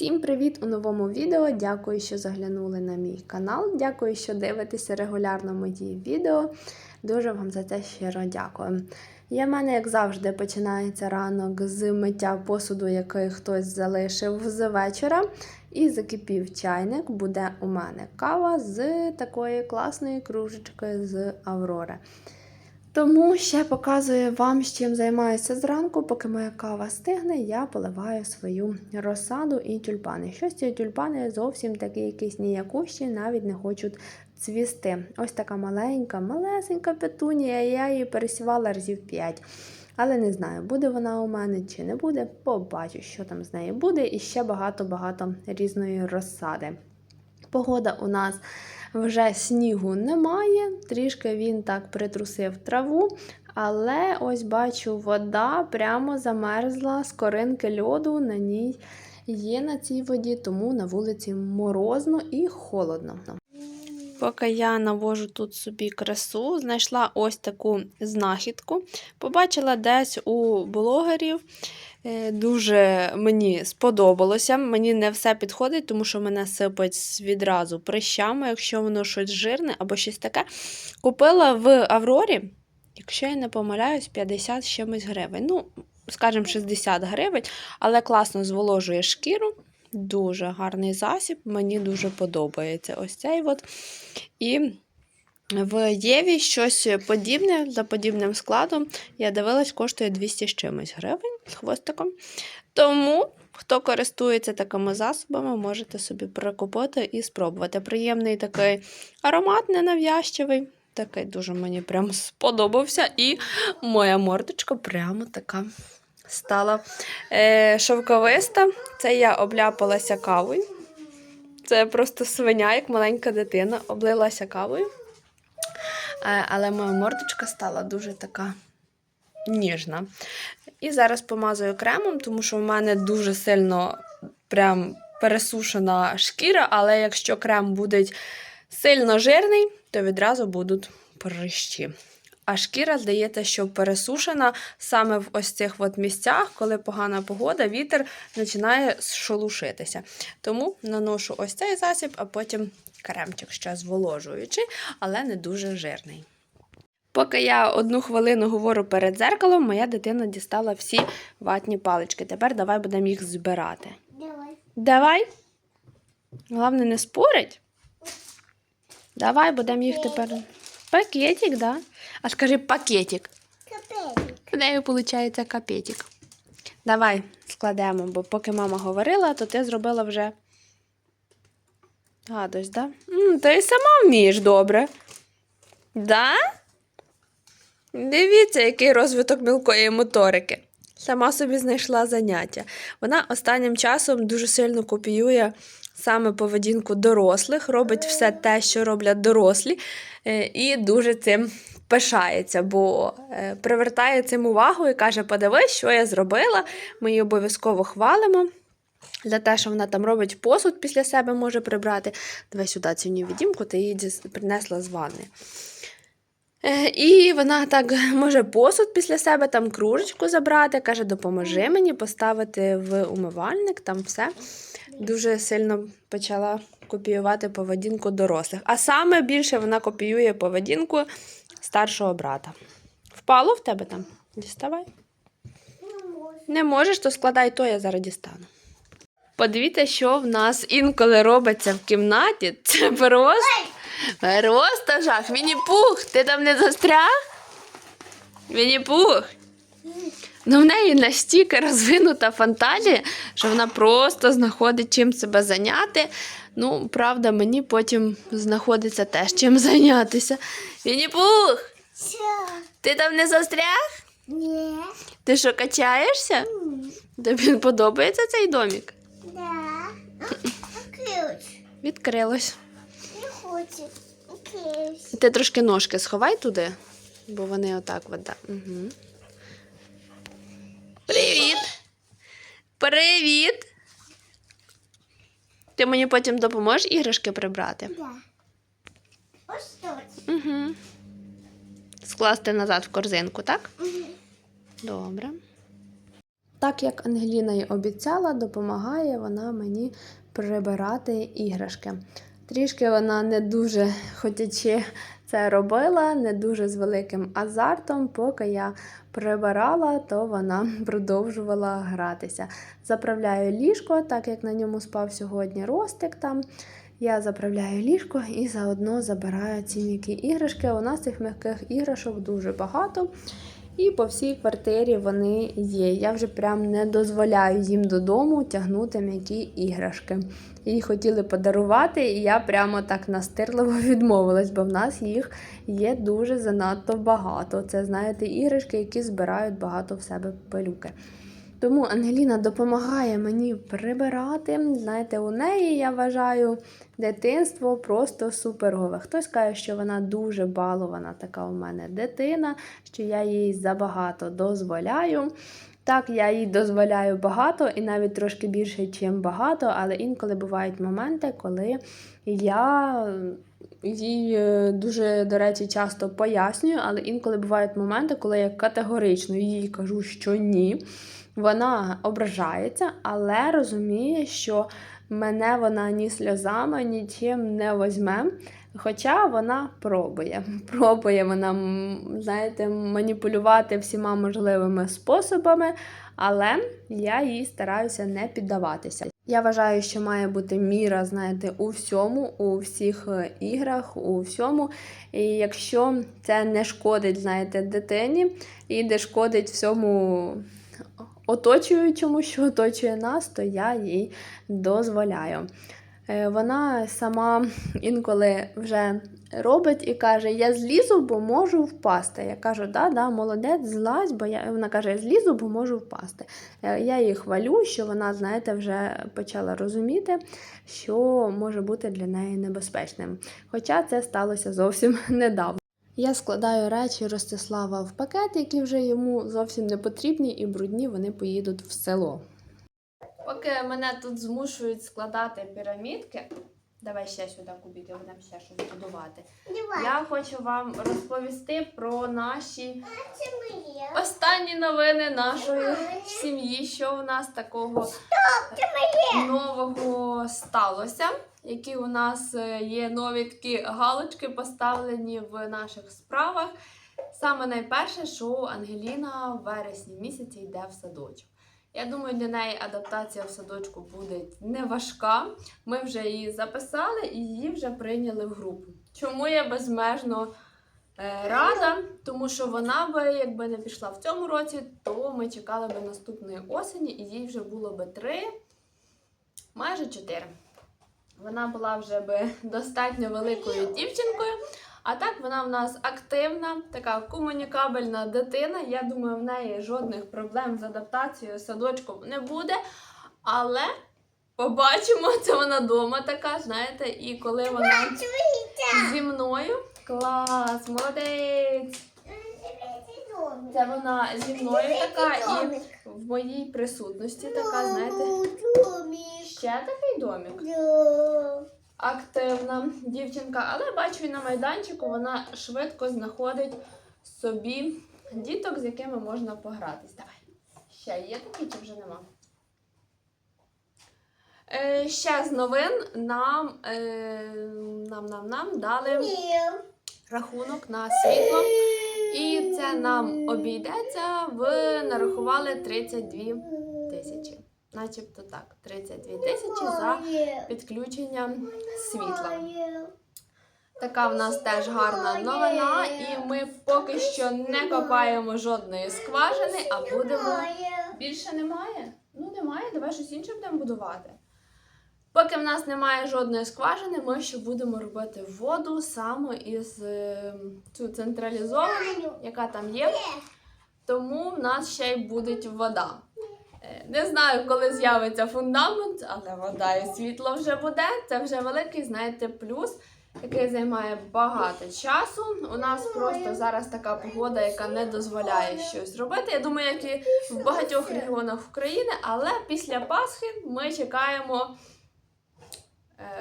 Всім привіт у новому відео. Дякую, що заглянули на мій канал. Дякую, що дивитеся регулярно мої відео. Дуже вам за це щиро дякую. Я в мене, як завжди, починається ранок з миття посуду, який хтось залишив з вечора. І закипів чайник. Буде у мене кава з такої класної кружечки з Аврори. Тому ще показую вам, з чим займаюся зранку. Поки моя кава стигне, я поливаю свою розсаду і тюльпани. Щось ці тюльпани зовсім такі якісь ніякущі, навіть не хочуть цвісти. Ось така маленька, малесенька петунія, я її пересівала разів 5. Але не знаю, буде вона у мене чи не буде. Побачу, що там з нею буде, і ще багато-багато різної розсади. Погода у нас вже снігу немає, трішки він так притрусив траву, але ось бачу, вода прямо замерзла з коринки льоду на ній є на цій воді, тому на вулиці морозно і холодно. Поки я навожу тут собі красу, знайшла ось таку знахідку. Побачила десь у блогерів. Е, Дуже мені сподобалося. Мені не все підходить, тому що мене сипать відразу прищами, якщо воно щось жирне або щось таке. Купила в Аврорі, якщо я не помиляюсь, 50 з чимось гривень. Ну, скажімо, 60 гривень, але класно зволожує шкіру. Дуже гарний засіб, мені дуже подобається ось цей от. І в Єві щось подібне за подібним складом. Я дивилась, коштує 200 з чимось гривень з хвостиком. Тому, хто користується такими засобами, можете собі прикупити і спробувати. Приємний такий аромат, ненав'язчивий. Такий дуже мені прям сподобався. І моя мордочка прямо така стала е, шовковиста. Це я обляпалася кавою. Це просто свиня, як маленька дитина, облилася кавою. Е, але моя мордочка стала дуже така ніжна. І зараз помазую кремом, тому що в мене дуже сильно прям пересушена шкіра, але якщо крем буде сильно жирний, то відразу будуть прищі. А шкіра, здається, що пересушена саме в ось цих от місцях, коли погана погода, вітер починає шолушитися. Тому наношу ось цей засіб, а потім кремчик ще зволожуючий, але не дуже жирний. Поки я одну хвилину говорю перед дзеркалом, моя дитина дістала всі ватні палички. Тепер давай будемо їх збирати. Давай. Давай. Головне, не спорить. Давай будемо їх тепер. Пакетик, да? А скажи пакетик. Капелик. В неї виходить капетик. Давай складемо, бо поки мама говорила, то ти зробила вже гадость, да? М, ти сама вмієш добре. Да? Дивіться, який розвиток мілкої моторики. Сама собі знайшла заняття. Вона останнім часом дуже сильно копіює саме поведінку дорослих, робить все те, що роблять дорослі, е, і дуже цим пишається, бо е, привертає цим увагу і каже: подивись, що я зробила. Ми її обов'язково хвалимо. За те, що вона там робить посуд після себе може прибрати. Давай сюди цю невідімку, ти її принесла з ванни. Е, І вона так може посуд після себе, там кружечку забрати, каже, допоможи мені поставити в умивальник, там все. Дуже сильно почала копіювати поведінку дорослих. А саме більше вона копіює поведінку старшого брата. Впало в тебе там? Діставай. Не можеш, то складай то, я зараз дістану. Подивіться, що в нас інколи робиться в кімнаті. Це просто, просто жах. Міні-пух, ти там не застряг? Міні-пух. Ну, в неї настільки розвинута фантазія, що вона просто знаходить чим себе зайняти. Ну, правда, мені потім знаходиться теж чим зайнятися. Міні-пух, Що? ти там не застряг? Ні. Ти що, качаєшся? Тобі подобається цей домик? Да. Ключ? Відкрилось. Не хоче. Ти трошки ножки сховай туди, бо вони отак вода. Угу. Привіт! Привіт! Ти мені потім допоможеш іграшки прибрати? Да. Ось тут. Угу. Скласти назад в корзинку, так? Мгм. Добре. Так як Ангеліна й обіцяла, допомагає вона мені прибирати іграшки. Трішки вона не дуже хотячи це робила, не дуже з великим азартом. Поки я прибирала, то вона продовжувала гратися. Заправляю ліжко, так як на ньому спав сьогодні ростик там. Я заправляю ліжко і заодно забираю ці м'які іграшки. У нас цих м'яких іграшок дуже багато. І по всій квартирі вони є. Я вже прям не дозволяю їм додому тягнути м'які іграшки. Їй хотіли подарувати, і я прямо так настирливо відмовилась, бо в нас їх є дуже занадто багато. Це, знаєте, іграшки, які збирають багато в себе пилюки. Тому Ангеліна допомагає мені прибирати. Знаєте, у неї я вважаю дитинство просто супергове. Хтось каже, що вона дуже балована, така у мене дитина, що я їй забагато дозволяю. Так, я їй дозволяю багато і навіть трошки більше, ніж багато, але інколи бувають моменти, коли я їй е, дуже, до речі, часто пояснюю, але інколи бувають моменти, коли я категорично їй кажу, що ні. Вона ображається, але розуміє, що мене вона ні сльозами, нічим не возьме. Хоча вона пробує. Пробує вона, знаєте, маніпулювати всіма можливими способами, але я їй стараюся не піддаватися. Я вважаю, що має бути міра, знаєте, у всьому, у всіх е, іграх, у всьому. І якщо це не шкодить, знаєте, дитині і не шкодить всьому оточуючому, що оточує нас, то я їй дозволяю. Е, Вона сама інколи вже робить і каже: Я злізу, бо можу впасти. Я кажу, да, да, молодець, злазь, бо я вона каже, я злізу, бо можу впасти. Е, Я її хвалю, що вона, знаєте, вже почала розуміти, що може бути для неї небезпечним. Хоча це сталося зовсім недавно. Я складаю речі Ростислава в пакет, які вже йому зовсім не потрібні, і брудні вони поїдуть в село. Поки мене тут змушують складати пірамідки, давай ще сюди кубики, будемо ще щось будувати. Давай. Я хочу вам розповісти про наші Це останні новини нашої сім'ї, що у нас такого нового сталося. Які у нас е, є нові такі галочки поставлені в наших справах. Саме найперше, що Ангеліна в вересні місяці йде в садочок. Я думаю, для неї адаптація в садочку буде не важка. Ми вже її записали і її вже прийняли в групу. Чому я безмежно е, рада? Тому що вона би, якби не пішла в цьому році, то ми чекали би наступної осені, і їй вже було би три, майже чотири. Вона була вже би достатньо великою дівчинкою. А так вона в нас активна, така комунікабельна дитина. Я думаю, в неї жодних проблем з адаптацією садочком не буде. Але побачимо, це вона вдома така, знаєте, і коли вона зі мною. Клас, молодець! Це вона зі мною така і в моїй присутності така, знаєте, ще такий домик. активна дівчинка, але бачу і на майданчику вона швидко знаходить собі діток, з якими можна погратись. Давай. Ще є такі чи вже нема? Е, ще з новин нам, е, нам, нам, нам дали рахунок на світло. І це нам обійдеться в нарахували 32 тисячі. Начебто так, 32 тисячі за підключення світла. Така в нас теж гарна новина, і ми поки що не копаємо жодної скважини, а будемо. Більше немає? Ну немає, давай щось інше будемо будувати. Поки в нас немає жодної скважини, ми ще будемо робити воду саме із е, цю централізовану, яка там є. Тому в нас ще й буде вода. Е, Не знаю, коли з'явиться фундамент, але вода і світло вже буде. Це вже великий, знаєте, плюс, який займає багато часу. У нас просто зараз така погода, яка не дозволяє щось робити. Я думаю, як і в багатьох регіонах України, але після Пасхи ми чекаємо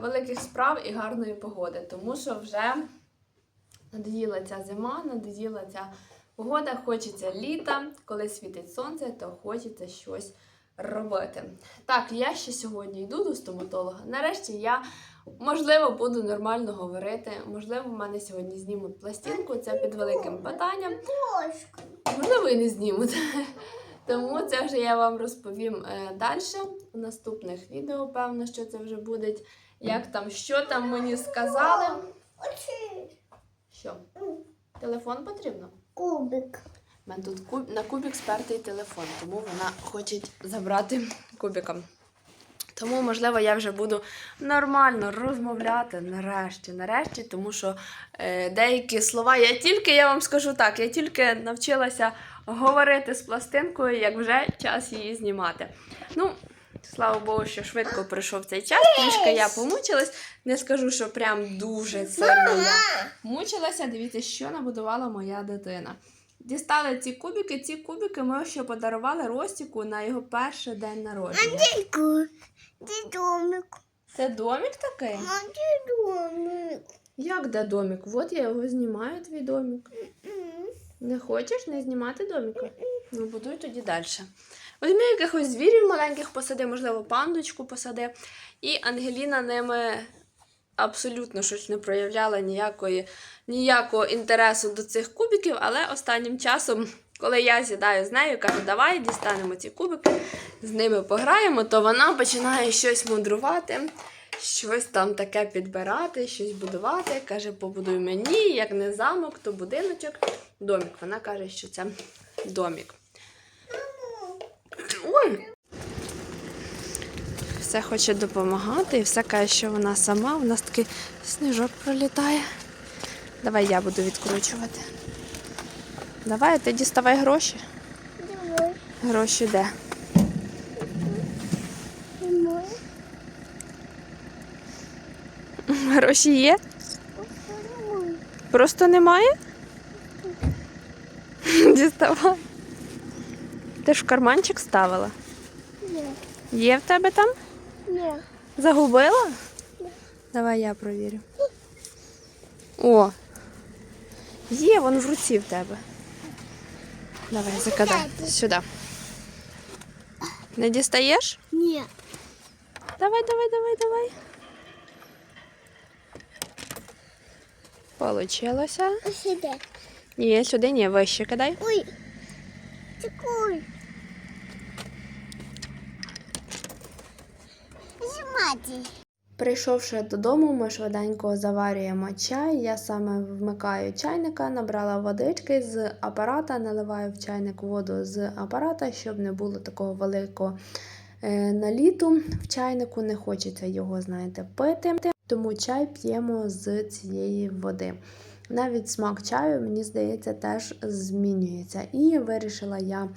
великих справ і гарної погоди, тому що вже надоїла ця зима, надоїла ця Погода хочеться літа, коли світить сонце, то хочеться щось робити. Так, я ще сьогодні йду до стоматолога. Нарешті я, можливо, буду нормально говорити. Можливо, в мене сьогодні знімуть пластинку. Це під великим питанням. Можливо, і не знімуть. Тому це вже я вам розповім е, далі. У наступних відео, певно, що це вже буде. Як там, що там мені сказали. Що? Телефон потрібно? кубик. У мене тут куб... на кубік спертий телефон, тому вона хоче забрати кубіком. Тому, можливо, я вже буду нормально розмовляти нарешті, нарешті, тому що е, деякі слова я тільки, я вам скажу так, я тільки навчилася говорити з пластинкою, як вже час її знімати. Ну, слава Богу, що швидко прийшов цей час. Трішки я помучилась. Не скажу, що прям дуже сильно я мучилася. Дивіться, що набудувала моя дитина. Дістали ці кубики. Ці кубики ми ще подарували Ростіку на його перший день народження. Де домик? Це домик такий? А де домик? Як де домик? От я його знімаю, твій домик. М. Не хочеш не знімати домика? Ну, будуй тоді далі. Візьми якихось звірів маленьких посади, можливо, пандочку посади. І Ангеліна ними абсолютно щось не проявляла ніякої, ніякого інтересу до цих кубиків, але останнім часом, коли я сідаю з нею, кажу, давай дістанемо ці кубики, з ними пограємо, то вона починає щось мудрувати. Щось там таке підбирати, щось будувати. Каже, побудуй мені, як не замок, то будиночок, домик. Вона каже, що це домик. Ой! Все хоче допомагати і все каже, що вона сама. У нас такий сніжок пролітає. Давай я буду відкручувати. Давай, ти діставай гроші. Давай. Гроші де? Давай. Гроші є? Просто немає? Діставай. Ти ж в карманчик ставила? Ні. Є в тебе там? Ні. Загубила? Давай я провірю. О! Є, вон в руці в тебе. Давай, закидай. Сюди. Не дістаєш? Ні. Давай, давай, давай, давай. Получилося. Сюди. Ні, сюди ні, вище кидай. Ой. Такой. Знімати. Прийшовши додому, ми швиденько заварюємо чай. Я саме вмикаю чайника, набрала водички з апарата, наливаю в чайник воду з апарата, щоб не було такого великого е, наліту в чайнику. Не хочеться його, знаєте, пити. Тому чай п'ємо з цієї води. Навіть смак чаю, мені здається, теж змінюється. І вирішила я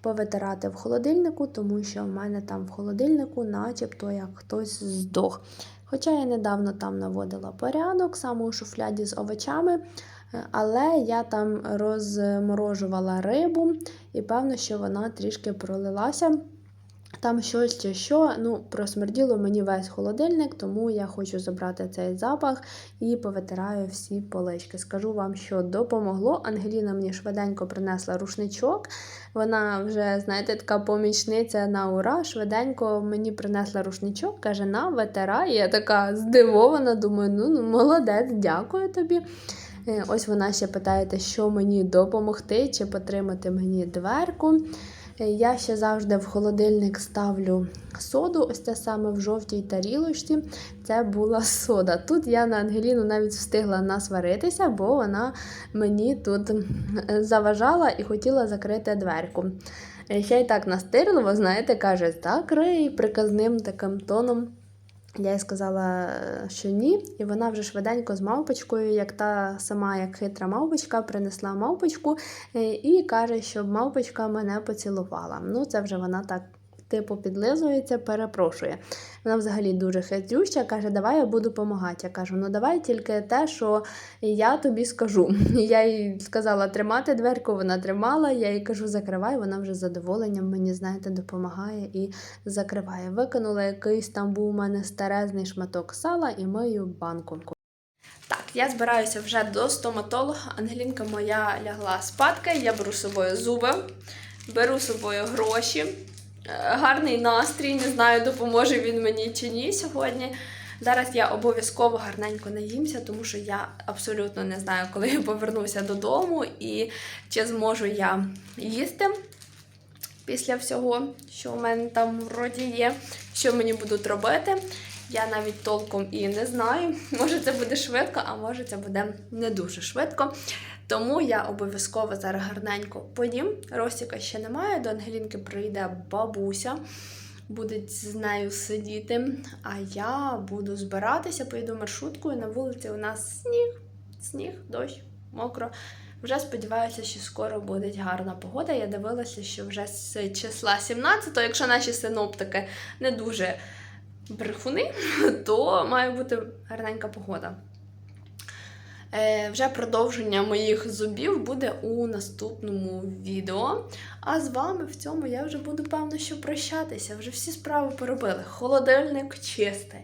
повитирати в холодильнику, тому що в мене там в холодильнику, начебто, як хтось здох. Хоча я недавно там наводила порядок, саме у шуфляді з овочами, е, але я там розморожувала рибу, і певно, що вона трішки пролилася. Там щось чи що, ну, просмерділо мені весь холодильник, тому я хочу забрати цей запах і повитираю всі полички. Скажу вам, що допомогло. Ангеліна мені швиденько принесла рушничок. Вона вже, знаєте, така помічниця на ура. Швиденько мені принесла рушничок, каже, на, витирай. Я така здивована, думаю, ну, ну молодець, дякую тобі. Е, Ось вона ще питає, що мені допомогти, чи потримати мені дверку. Я ще завжди в холодильник ставлю соду, ось це саме в жовтій тарілочці. Це була сода. Тут я на Ангеліну навіть встигла насваритися, бо вона мені тут е, заважала і хотіла закрити дверку. Е, Ще й так настирливо, знаєте, каже, закрий приказним таким тоном. Я їй сказала, е, що ні, і вона вже швиденько з мавпочкою, як та сама, як хитра мавпочка, принесла мавпочку е, і каже, щоб мавпочка мене поцілувала. Ну, це вже вона так. Типу підлизується, перепрошує. Вона взагалі дуже хитрюща, каже, давай я буду допомагати. Я кажу, ну давай тільки те, що я тобі скажу. Я їй сказала тримати дверку, вона тримала, я їй кажу, закривай, вона вже з задоволенням мені, знаєте, допомагає і закриває. Викинула якийсь там був у мене старезний шматок сала і мию банку. Так, я збираюся вже до стоматолога. Ангелінка моя лягла спадки. Я беру з собою зуби, беру з собою гроші. Гарний настрій, не знаю, допоможе він мені чи ні сьогодні. Зараз я обов'язково гарненько наїмся, тому що я абсолютно не знаю, коли я повернуся додому і чи зможу я їсти після всього, що у мене там вроді є, що мені будуть робити. Я навіть толком і не знаю. Може, це буде швидко, а може це буде не дуже швидко. Тому я обов'язково зараз гарненько поїм. Ростіка ще немає. До Ангелінки прийде бабуся, буде з нею сидіти. А я буду збиратися, поїду маршруткою. На вулиці у нас сніг, сніг, дощ, мокро. Вже сподіваюся, що скоро буде гарна погода. Я дивилася, що вже з числа 17, якщо наші синоптики не дуже брехуни, то має бути гарненька погода. Е, вже продовження моїх зубів буде у наступному відео. А з вами в цьому я вже буду певно, що прощатися. Вже всі справи поробили. Холодильник чистий.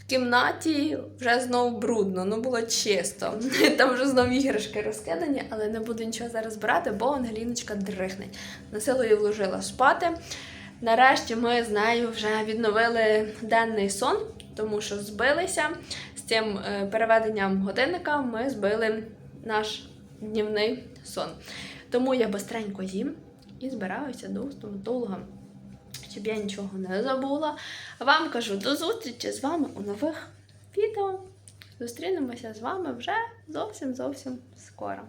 В кімнаті вже знову брудно, ну було чисто. Там вже знову іграшки розкидані, але не буду нічого зараз брати, бо Ангеліночка дрихне. На її вложила спати. Нарешті ми з нею вже відновили денний сон, тому що збилися цим е, переведенням годинника. Ми збили наш днівний сон. Тому я бистренько їм і збираюся до стоматолога, щоб я нічого не забула. Вам кажу до зустрічі з вами у нових відео. Зустрінемося з вами вже зовсім зовсім скоро.